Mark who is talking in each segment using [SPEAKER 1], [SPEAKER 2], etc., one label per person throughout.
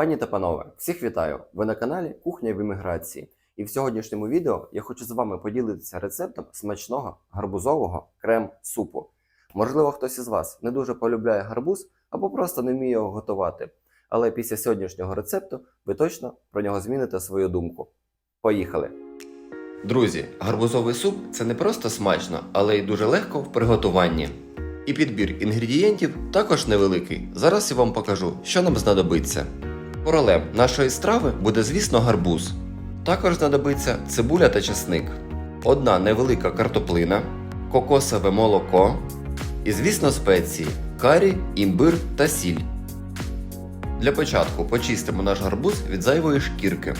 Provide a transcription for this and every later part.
[SPEAKER 1] Пані та панове, всіх вітаю! Ви на каналі Кухня в імміграції. І в сьогоднішньому відео я хочу з вами поділитися рецептом смачного гарбузового крем-супу. Можливо, хтось із вас не дуже полюбляє гарбуз або просто не вміє його готувати. Але після сьогоднішнього рецепту ви точно про нього зміните свою думку. Поїхали! Друзі, гарбузовий суп це не просто смачно, але й дуже легко в приготуванні. І підбір інгредієнтів також невеликий. Зараз я вам покажу, що нам знадобиться. Королем нашої страви буде, звісно, гарбуз. Також знадобиться цибуля та чесник, одна невелика картоплина, кокосове молоко і, звісно, спеції карі, імбир та сіль. Для початку почистимо наш гарбуз від зайвої шкірки.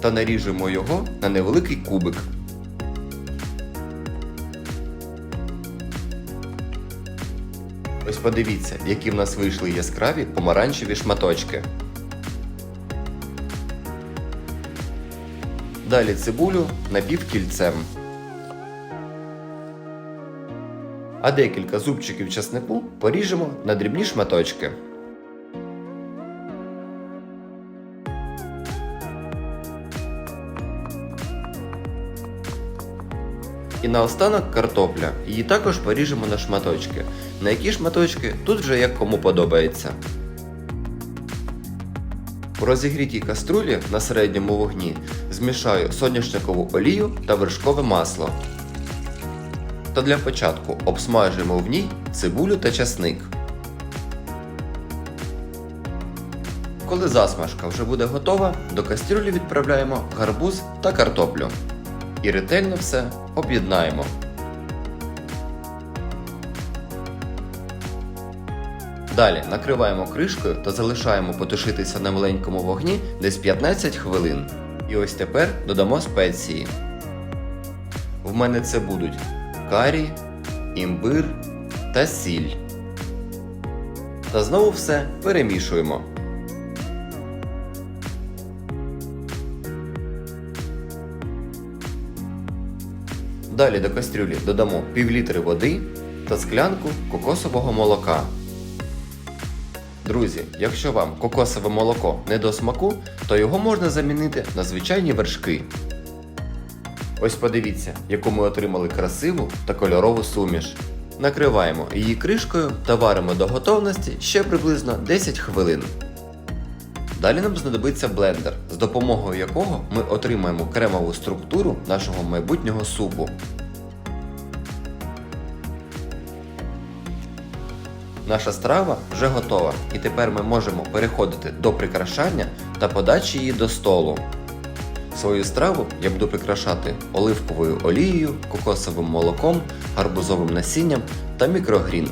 [SPEAKER 1] Та наріжемо його на невеликий кубик. Ось подивіться, які в нас вийшли яскраві помаранчеві шматочки. Далі цибулю напівкільцем. А декілька зубчиків часнику поріжемо на дрібні шматочки. І наостанок картопля. Її також поріжемо на шматочки. На які шматочки тут вже як кому подобається. У розігрітій каструлі на середньому вогні змішаю соняшникову олію та вершкове масло. Та для початку обсмажуємо в ній цибулю та часник. Коли засмажка вже буде готова, до кастрюлі відправляємо гарбуз та картоплю. І ретельно все об'єднаємо. Далі накриваємо кришкою та залишаємо потушитися на маленькому вогні десь 15 хвилин. І ось тепер додамо спеції. В мене це будуть карі, імбир та сіль. Та знову все перемішуємо. Далі до кастрюлі додамо пів літри води та склянку кокосового молока. Друзі, якщо вам кокосове молоко не до смаку, то його можна замінити на звичайні вершки. Ось подивіться, яку ми отримали красиву та кольорову суміш. Накриваємо її кришкою та варимо до готовності ще приблизно 10 хвилин. Далі нам знадобиться блендер, з допомогою якого ми отримаємо кремову структуру нашого майбутнього супу. Наша страва вже готова, і тепер ми можемо переходити до прикрашання та подачі її до столу. Свою страву я буду прикрашати оливковою олією, кокосовим молоком, гарбузовим насінням та мікрогрін.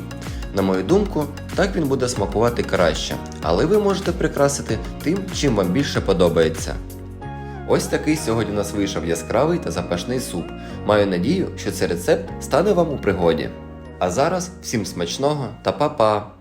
[SPEAKER 1] На мою думку, так він буде смакувати краще, але ви можете прикрасити тим, чим вам більше подобається. Ось такий сьогодні у нас вийшов яскравий та запашний суп. Маю надію, що цей рецепт стане вам у пригоді. А зараз всім смачного та па-па!